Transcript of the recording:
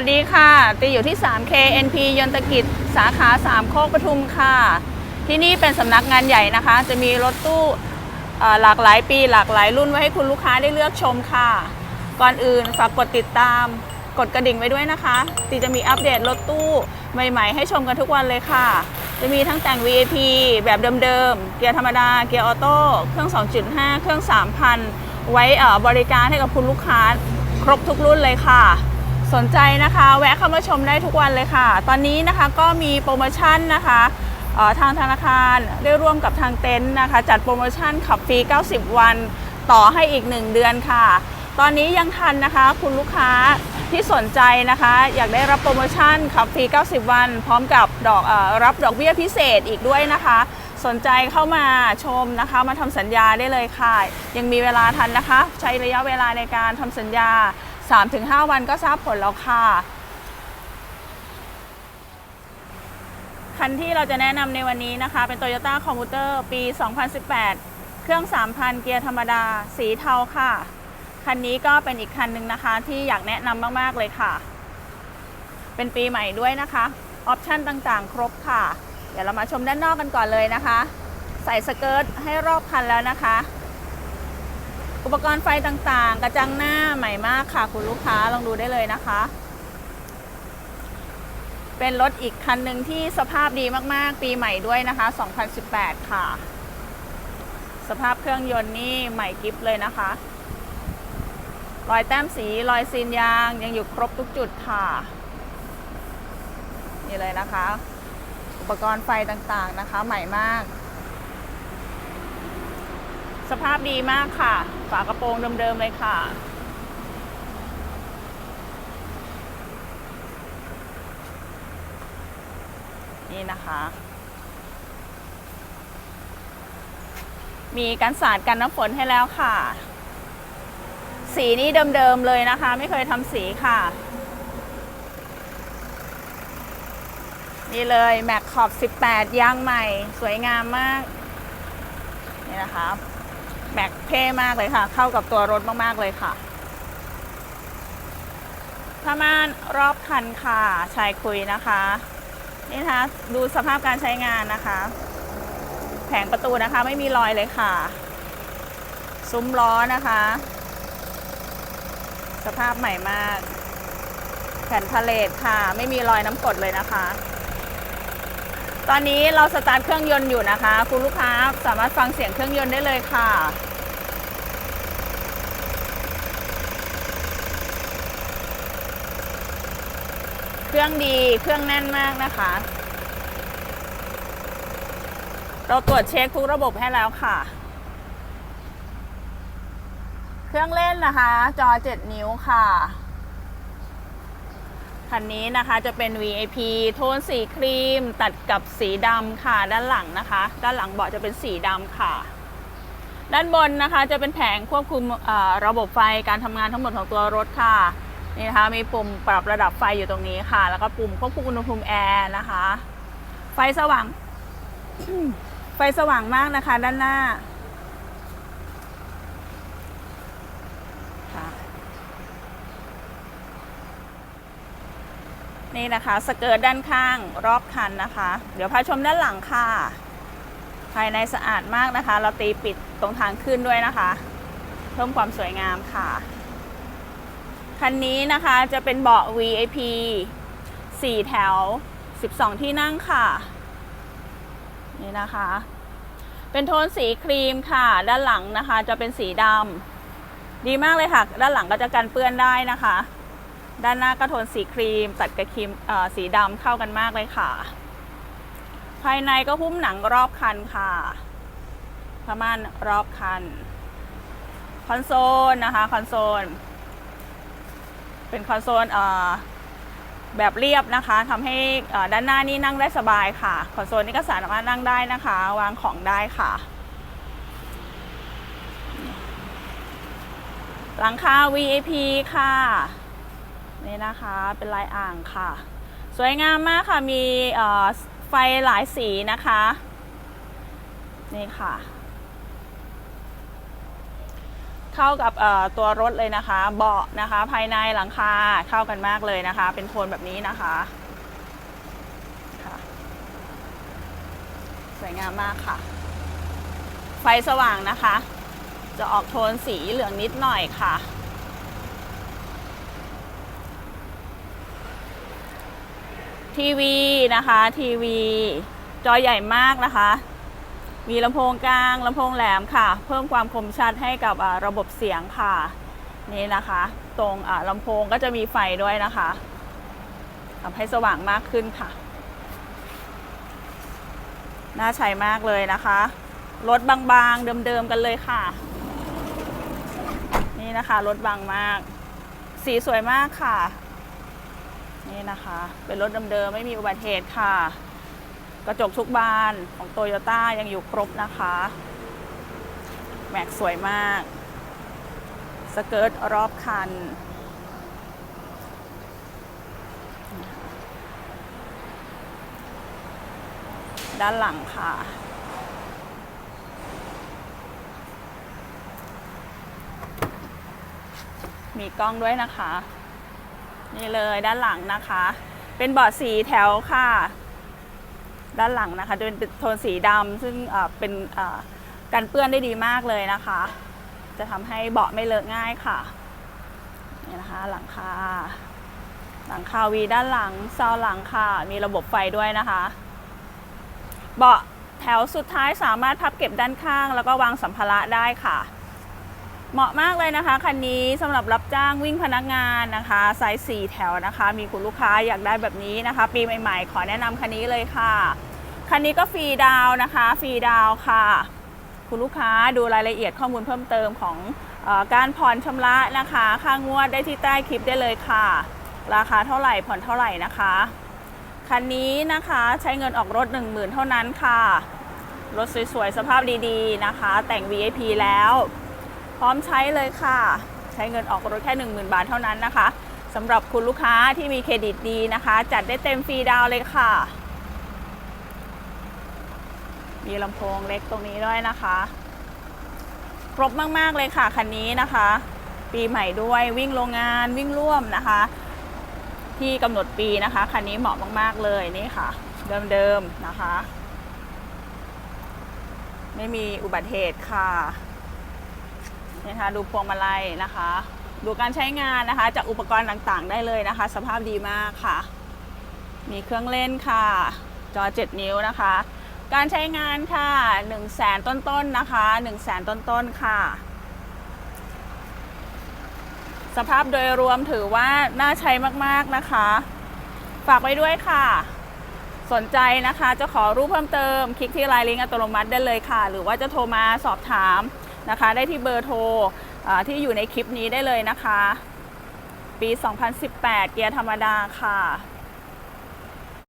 วัสดีค่ะ ตีอยู่ที่ 3K NP ยนตกิจ สาขา3โคกปทุมค่ะ ที่นี่เป็นสำนักงานใหญ่นะคะ จะมีรถตู้หลากหลายปีหลากหลายรุ่นไว้ให้คุณลูกค้าได้เลือกชมค่ะ ก่อนอื่นฝากกดติดตาม กดกระดิ่งไว้ด้วยนะคะ ตีจะมีอัปเดตรถตู้ใหม่ๆ ให้ชมกันทุกวันเลยค่ะ จะมีทั้งแต่ง VIP แบบเดิมๆ เกียร์ธรรมดา เกียร์ออโต้ เครื่อง 2.5 เครื่อง 3,000 ไว้บริการให้กับคุณลูกค้าครบทุกรุ่นเลยค่ะ สนใจนะคะ แวะเข้ามาชมได้ทุกวันเลยค่ะ ตอนนี้นะคะก็มีโปรโมชั่นนะคะทางธนาคารได้ร่วมกับทางเต็นท์นะคะ จัดโปรโมชั่นขับฟรี 90 วันต่อให้อีก 1 เดือนค่ะ ตอนนี้ยังทันนะคะ คุณลูกค้าที่สนใจนะคะ อยากได้รับโปรโมชั่นขับฟรี 90 วัน พร้อมกับดอกอรับดอกเบี้ยพิเศษอีกด้วยนะคะ สนใจเข้ามาชมนะคะ มาทำสัญญาได้เลยค่ะ ยังมีเวลาทันนะคะ ใช้ระยะเวลาในการทำสัญญา 3-5 วันก็ทราบผลแล้วค่ะ คันที่เราจะแนะนำในวันนี้นะคะ เป็น Toyota Commuter ปี 2018 เครื่อง 3,000 เกียร์ธรรมดา สีเทาค่ะ คันนี้ก็เป็นอีกคันหนึ่งนะคะ ที่อยากแนะนำมาก ๆ เลยค่ะ เป็นปีใหม่ด้วยนะคะ ออปชันต่างๆ ครบค่ะ เดี๋ยวเรามาชมด้านนอกกันก่อนเลยนะคะ ใส่สเกิร์ตให้รอบคันแล้วนะคะ อุปกรณ์ไฟต่างๆ กระจังหน้าใหม่มากค่ะ คุณลูกค้าลองดูได้เลยนะคะ เป็นรถอีกคันหนึ่งที่สภาพดีมากๆ ปีใหม่ด้วยนะคะ 2018 ค่ะ สภาพเครื่องยนต์นี่ใหม่กิฟเลยนะคะ รอยแต้มสีรอยซีนยางยังอยู่ครบทุกจุดค่ะ นี่เลยนะคะ อุปกรณ์ไฟต่างๆนะคะ ใหม่มาก สภาพดีมากค่ะ ฝากระโปรงเดิมๆเลยค่ะ นี่นะคะ มีกันสาดกันน้ำฝนให้แล้วค่ะ สีนี้เดิมๆเลยนะคะ ไม่เคยทำสีค่ะ นี่เลยแม็กขอบ 18 ยางใหม่ สวยงามมาก นี่นะคะ แม็กเท่มากเลยค่ะ เข้ากับตัวรถมากๆเลยค่ะผ้าม่านรอบคันค่ะชายคุยนะคะ นี่นะคะดูสภาพการใช้งานนะคะ แผงประตูนะคะไม่มีรอยเลยค่ะ ซุ้มล้อนะคะ สภาพใหม่มาก แผ่นพาเลทค่ะ ไม่มีรอยน้ำกดเลยนะคะ ตอนนี้เราสตาร์ทเครื่องยนต์อยู่นะคะ คุณลูกค้าสามารถฟังเสียงเครื่องยนต์ได้เลยค่ะ เครื่องดีเครื่องแน่นมากนะคะ เราตรวจเช็คทุกระบบให้แล้วค่ะ เครื่องเล่นนะคะ จอ 7 นิ้วค่ะคันนี้นะคะจะเป็น VIP โทนสีครีม ตัดกับสีดำค่ะ ด้านหลังนะคะ ด้านหลังเบาะจะเป็นสีดำค่ะ ด้านบนนะคะจะเป็นแผงควบคุมระบบไฟการทำงานทั้งหมดของตัวรถค่ะ นี่นะคะมีปุ่มปรับระดับไฟอยู่ตรงนี้ค่ะ แล้วก็ปุ่มควบคุมอุณหภูมิแอร์นะคะ ไฟสว่าง ไฟสว่างมากนะคะ ด้านหน้าค่ะนี่นะคะสเกิร์ตด้านข้างรอบคันนะคะ เดี๋ยวพาชมด้านหลังค่ะ ภายในสะอาดมากนะคะ เราตีปิดตรงทางขึ้นด้วยนะคะ เพิ่มความสวยงามค่ะ คันนี้นะคะจะเป็นเบาะ VIP 4 แถว 12 ที่นั่งค่ะ นี่นะคะ เป็นโทนสีครีมค่ะ ด้านหลังนะคะจะเป็นสีดำดีมากเลยค่ะ ด้านหลังก็จะกันเปื้อนได้นะคะ ด้านหน้าก็โทนสีครีม ตัดกับครีมสีดำเข้ากันมากเลยค่ะ ภายในก็หุ้มหนังรอบคันค่ะผ้าม่านรอบคัน คอนโซลนะคะ คอนโซล เป็นคอนโซลแบบเรียบนะคะทำให้ด้านหน้านี่นั่งได้สบายค่ะ คอนโซลนี่ก็สามารถนั่งได้นะคะ วางของได้ค่ะ หลังคา VIP ค่ะนี่นะคะเป็นลายอ่างค่ะ สวยงามมากค่ะมีไฟหลายสีนะคะ นี่ค่ะ เข้ากับตัวรถเลยนะคะ เบาะนะคะ ภายในหลังคาเข้ากันมากเลยนะคะ เป็นโทนแบบนี้นะคะคะสวยงามมากค่ะ ไฟสว่างนะคะ จะออกโทนสีเหลืองนิดหน่อยค่ะทีวีนะคะทีวี จอใหญ่มากนะคะ มีลำโพงกลางลำโพงแหลมค่ะ เพิ่มความคมชัดให้กับระบบเสียงค่ะ นี่นะคะ ตรงลำโพงก็จะมีไฟด้วยนะคะทำให้สว่างมากขึ้นค่ะ น่าใช้มากเลยนะคะรถบางๆ เดิมๆ กันเลยค่ะ นี่นะคะรถบางมาก สีสวยมากค่ะ นี่นะคะ เป็นรถเดิมๆ ไม่มีอุบัติเหตุค่ะ กระจกทุกบานของโตโยต้ายังอยู่ครบนะคะ แม็กสวยมาก สเกิร์ตรอบคัน ด้านหลังค่ะมีกล้องด้วยนะคะ นี่เลยด้านหลังนะคะ เป็นเบาะสีแถวค่ะ ด้านหลังนะคะจะเป็นโทนสีดำซึ่งเป็นกันเปื้อนได้ดีมากเลยนะคะ จะทำให้เบาะไม่เลอะง่ายค่ะนี่นะคะหลังคาหลังคาวีด้านหลังซาวหลังค่ะ มีระบบไฟด้วยนะคะ เบาะแถวสุดท้ายสามารถพับเก็บด้านข้าง แล้วก็วางสัมภาระได้ค่ะ เหมาะมากเลยนะคะคันนี้สำหรับรับจ้างวิ่งพนักงานนะคะไซส์4แถวนะคะ มีคุณลูกค้าอยากได้แบบนี้นะคะ ปีใหม่ๆ ขอแนะนำคันนี้เลยค่ะ คันนี้ก็ฟรีดาวนะคะฟรีดาวค่ะ คุณลูกค้าดูรายละเอียดข้อมูลเพิ่มเติมของอการผ่อนชำระนะคะ ค่างวดได้ที่ใต้คลิปได้เลยค่ะ ราคาเท่าไหร่ผ่อนเท่าไหร่นะคะคันนี้นะคะใช้เงินออกรถ 10,000 เท่านั้นค่ะ รถสวยๆ สภาพดีๆนะคะ แต่ง VIP แล้ว พร้อมใช้เลยค่ะ ใช้เงินออกรถแค่ 10,000 บาทเท่านั้นนะคะสำหรับคุณลูกค้าที่มีเครดิตดีนะคะ จัดได้เต็มฟรีดาวเลยค่ะ มีลำโพงเล็กตรงนี้ด้วยนะคะ ครบมากๆเลยค่ะคันนี้นะคะ ปีใหม่ด้วยวิ่งโรงงานวิ่งร่วมนะคะ ที่กำหนดปีนะคะคันนี้เหมาะมากๆเลยนี่ค่ะ เดิมๆนะคะ ไม่มีอุบัติเหตุค่ะ นี่นะคะดูพวงมาลัยนะคะ ดูการใช้งานนะคะ จากอุปกรณ์ต่างๆ ได้เลยนะคะ สภาพดีมากค่ะ มีเครื่องเล่นค่ะ จอ 7 นิ้วนะคะ การใช้งานค่ะ1 0 0 0 0แสนต้นๆนะคะ1 0 0 0 0แสนต้นๆค่ะ สภาพโดยรวมถือว่าน่าใช้มากๆนะคะ ฝากไว้ด้วยค่ะสนใจนะคะจะขอรูปเพิ่มเติม คลิกที่ไลน์ลิงก์อัตโนมัติได้เลยค่ะ หรือว่าจะโทรมาสอบถาม นะคะ ได้ที่เบอร์โทรที่อยู่ในคลิปนี้ได้เลยนะคะ ปี 2018 เกียร์ธรรมดาค่ะ